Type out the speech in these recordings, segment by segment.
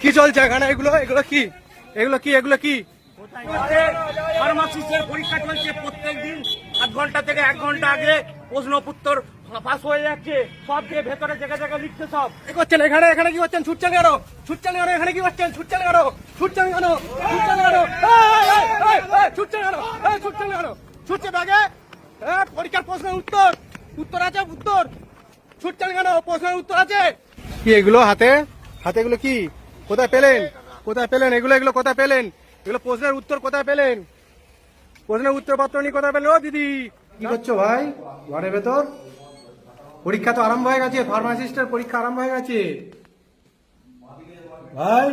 কি চলছে এখানে? এগুলো এগুলো কি? এগুলো কি এগুলো কি? ফার্মাসিস্টের পরীক্ষা চলছে প্রত্যেক দিন আধ ঘণ্টা থেকে এক ঘণ্টা আগে প্রশ্ন উত্তর পাস হয়ে যাচ্ছে। সব দিয়ে ভেতরে জায়গা জায়গা লিখছে সব। কি করছেন এখানে এখানে কি করছেন? ছুটছেন কেন? ছুটছেন কেন? এখানে কি করছেন? ছুটছেন কেন? ছুটছেন কেন? ছুটছেন কেন? ছুটছেন কেন? ছুটছেন কেন? ছুটছে ব্যাগে? পরীক্ষার প্রশ্নের উত্তর। উত্তর আছে উত্তর। ছুটছেন কেন? প্রশ্নের উত্তর আছে। কি এগুলো হাতে? হাতে এগুলো কি? কোথায় পেলেন? কোথায় পেলেন? এগুলো এগুলো কোথায় পেলেন? এগুলো প্রশ্নের উত্তর কোথায় পেলেন? প্রশ্নের উত্তর পত্র নিয়ে কোথায় পেলেন? ও দিদি। কি করছ ভাই? ঘরের ভেতর? পরীক্ষা তো আরম্ভ হয়ে গেছে ফার্মাসিস্টের পরীক্ষা আরম্ভ হয়ে গেছে। ভাই?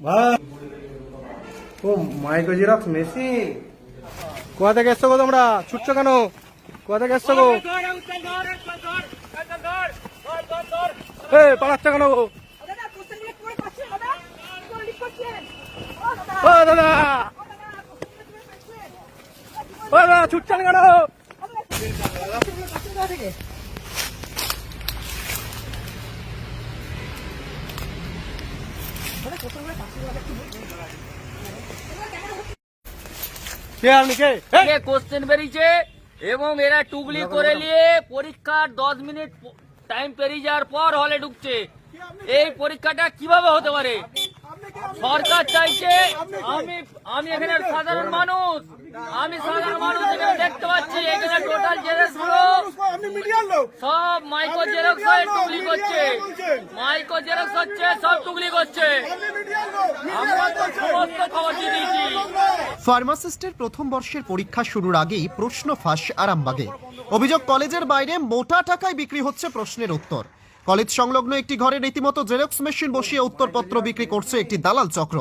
ভাই? ও মাইক্রো জিরক্স মেশিন কোথা থেকে এসছো গো তোমরা? ছুটছো কেন? কোথা থেকে এসছো গো এ পালাচ্ছো কেন গো? দাদা কোশ্চেনগুলো করে পাচ্ছেন দাদা কোন ও ও দাদা। দাদা ও ছুটছেন কেন? কোথা থেকে কে আপনি কে কোশ্চেন বেরিয়েছে এবং এরা টুগলি করে নিয়ে পরীক্ষার দশ মিনিট টাইম পেরিয়ে যাওয়ার পর হলে ঢুকছে। এই পরীক্ষাটা কীভাবে হতে পারে? সরকার চাইছে, আমি আমি এখানে সাধারণ মানুষ। আমি সাধারণ মানুষ এখানে দেখতে পাচ্ছি, এখানে টোটাল জেরক্সগুলো। সব মাইক্রো জেরক্স হয়ে টুকলি করছে। মাইক্রো জেরক্স হচ্ছে, সব টুকলি করছে। আমরা তো সমস্ত খবর দিয়ে দিয়েছি ফার্মাসিস্টের প্রথম বর্ষের পরীক্ষা শুরুর আগেই প্রশ্ন ফাঁস আরামবাগে। অভিযোগ, কলেজের বাইরে মোটা টাকায় বিক্রি হচ্ছে প্রশ্নের উত্তর। কলেজ সংলগ্ন একটি ঘরে রীতিমতো জেরক্স মেশিন বসিয়ে উত্তরপত্র বিক্রি করছে একটি দালাল চক্র।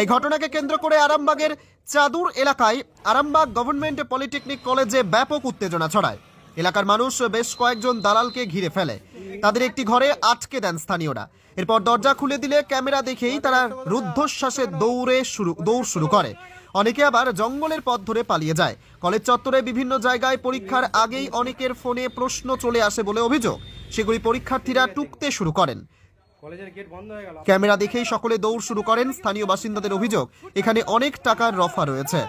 এই ঘটনাকে কেন্দ্র করে আরামবাগের চাদুর এলাকায় আরামবাগ গভর্নমেন্ট পলিটেকনিক কলেজে ব্যাপক উত্তেজনা ছড়ায়। এলাকার মানুষ বেশ কয়েকজন দালালকে ঘিরে ফেলে। তাদের একটি ঘরে আটকে দেন স্থানীয়রা। এরপর দরজা খুলে দিলে ক্যামেরা দেখেই তারা রুদ্ধশ্বাসে দৌড়ে শুরু দৌড় শুরু করে। অনেকে আবার জঙ্গলের পথ ধরে পালিয়ে যায়। কলেজ চত্বরে বিভিন্ন জায়গায় পরীক্ষার আগেই অনেকের ফোনে প্রশ্ন চলে আসে বলে অভিযোগ। সেগুলি পরীক্ষার্থীরা টুকতে শুরু করেন। ক্যামেরা দেখেই সকলে দৌড় শুরু করেন স্থানীয় বাসিন্দাদের অভিযোগ। এখানে অনেক টাকার রফা রয়েছে।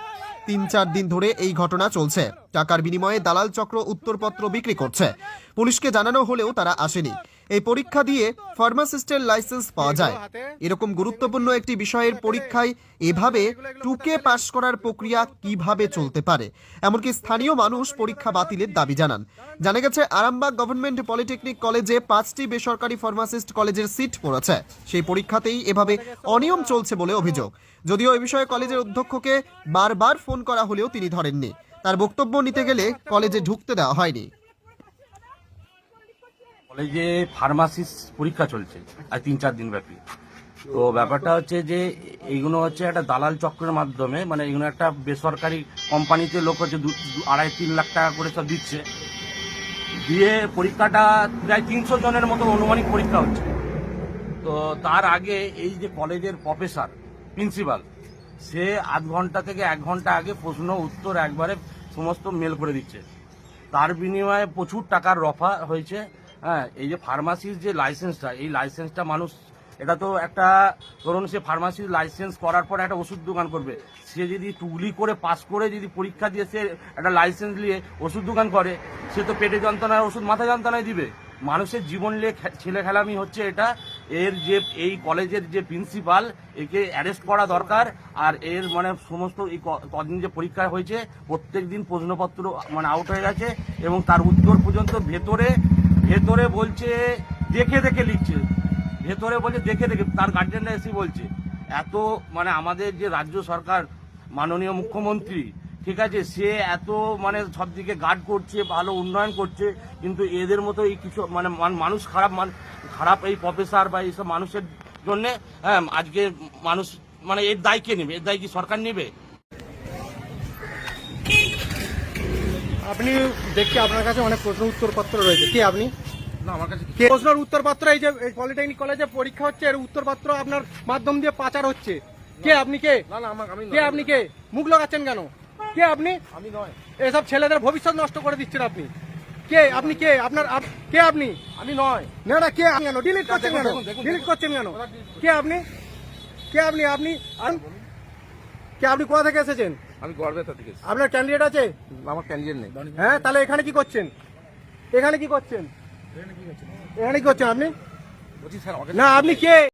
তিন চার দিন ধরে এই ঘটনা চলছে। টাকার বিনিময়ে দালাল চক্র উত্তরপত্র বিক্রি করছে। পুলিশকে জানানো হলেও তারা আসেনি। এই পরীক্ষা দিয়ে ফার্মাসিস্টের লাইসেন্স পাওয়া যায়। এরকম গুরুত্বপূর্ণ একটি বিষয়ের পরীক্ষায় এভাবে টুকে পাশ করার প্রক্রিয়া কীভাবে চলতে পারে? এমনকি স্থানীয় মানুষ পরীক্ষা বাতিলের দাবি জানান। জানা গেছে, আরামবাগ গভর্নমেন্ট পলিটেকনিক কলেজে পাঁচটি বেসরকারি ফার্মাসিস্ট কলেজের সিট পড়েছে। সেই পরীক্ষাতেই এভাবে অনিয়ম চলছে বলে অভিযোগ। যদিও এ বিষয়ে কলেজের অধ্যক্ষকে বারবার ফোন করা হলেও তিনি ধরেননি। তার বক্তব্য নিতে গেলে কলেজে ঢুকতে দেওয়া হয়নি। কলেজে ফার্মাসিস পরীক্ষা চলছে আর তিন চার দিন ব্যাপী। তো ব্যাপারটা হচ্ছে যে, এইগুলো হচ্ছে একটা দালাল চক্রের মাধ্যমে মানে এইগুলো একটা বেসরকারি কোম্পানিতে লোক হচ্ছে আড়াই তিন লাখ টাকা করে সব দিচ্ছে। দিয়ে পরীক্ষাটা প্রায় তিনশো জনের মতো অনুমানিক পরীক্ষা হচ্ছে। তো তার আগে এই যে কলেজের প্রফেসর, প্রিন্সিপাল, সে আধ ঘণ্টা থেকে এক ঘণ্টা আগে প্রশ্ন, উত্তর একবারে সমস্ত মেল করে দিচ্ছে। তার বিনিময়ে প্রচুর টাকার রফা হয়েছে। হ্যাঁ এই যে ফার্মাসির যে লাইসেন্সটা এই লাইসেন্সটা মানুষ, এটা তো একটা, ধরুন সে ফার্মাসির লাইসেন্স করার পর একটা ওষুধ দোকান করবে। সে যদি টুগলি করে, পাস করে যদি পরীক্ষা দিয়ে সে একটা লাইসেন্স নিয়ে ওষুধ দোকান করে, সে তো পেটে যন্ত্রণার ওষুধ মাথা যন্ত্রণায় দিবে। মানুষের জীবন নিয়ে ছেলে খেলামি হচ্ছে এটা। এর যে, এই কলেজের যে প্রিন্সিপাল একে অ্যারেস্ট করা দরকার। আর এর মানে সমস্ত এই কদিন যে পরীক্ষা হয়েছে প্রত্যেক দিন প্রশ্নপত্র মানে আউট হয়ে গেছে এবং তার উত্তর পর্যন্ত ভেতরে ভেতরে বলছে, দেখে দেখে লিখছে। ভেতরে বলছে, দেখে দেখে, তার গার্জেনরা এসে বলছে। এত মানে আমাদের যে রাজ্য সরকার, মাননীয় মুখ্যমন্ত্রী, ঠিক আছে, সে এত মানে সব দিকে গার্ড করছে, ভালো উন্নয়ন করছে, কিন্তু এদের মতো এই কিছু মানে মান- মানুষ খারাপ, মান- খারাপ এই প্রফেসর বা এইসব মানুষের জন্য হ্যাঁ আজকে মানুষ মানে এর দায় কে নেবে? এর দায় কি সরকার নেবে? আপনি দেখছি আপনার কাছে অনেক প্রশ্ন উত্তর পত্র রয়েছে। কি আপনি? না আমার কাছে কে প্রশ্নের উত্তরপত্র এই যে পলিটেকনিক কলেজে পরীক্ষা হচ্ছে এর উত্তরপত্র আপনার মাধ্যম দিয়ে পাচার হচ্ছে। কে আপনি কে? না না আমি কে আপনি কে? মুখ লাগাচ্ছেন কেন? কে আপনি? আমি নয়। এসব ছেলেদের ভবিষ্যৎ নষ্ট করে দিচ্ছেন আপনি। কে? আপনি কে? আপনার কে আপনি? আমি নয়। না না কে কেন? ডিলিট করছেন কেন? ডিলিট করছেন কেন? কে আপনি? কে আপনি? আপনি কে আপনি কোথা থেকে এসেছেন? আমি গর্বেতা থেকে আপনার ক্যান্ডিডেট আছে? আমার ক্যান্ডিডেট নেই। হ্যাঁ তাহলে এখানে কি করছেন? এখানে কি করছেন? এখানে কি করছেন? আপনি? না আপনি কে?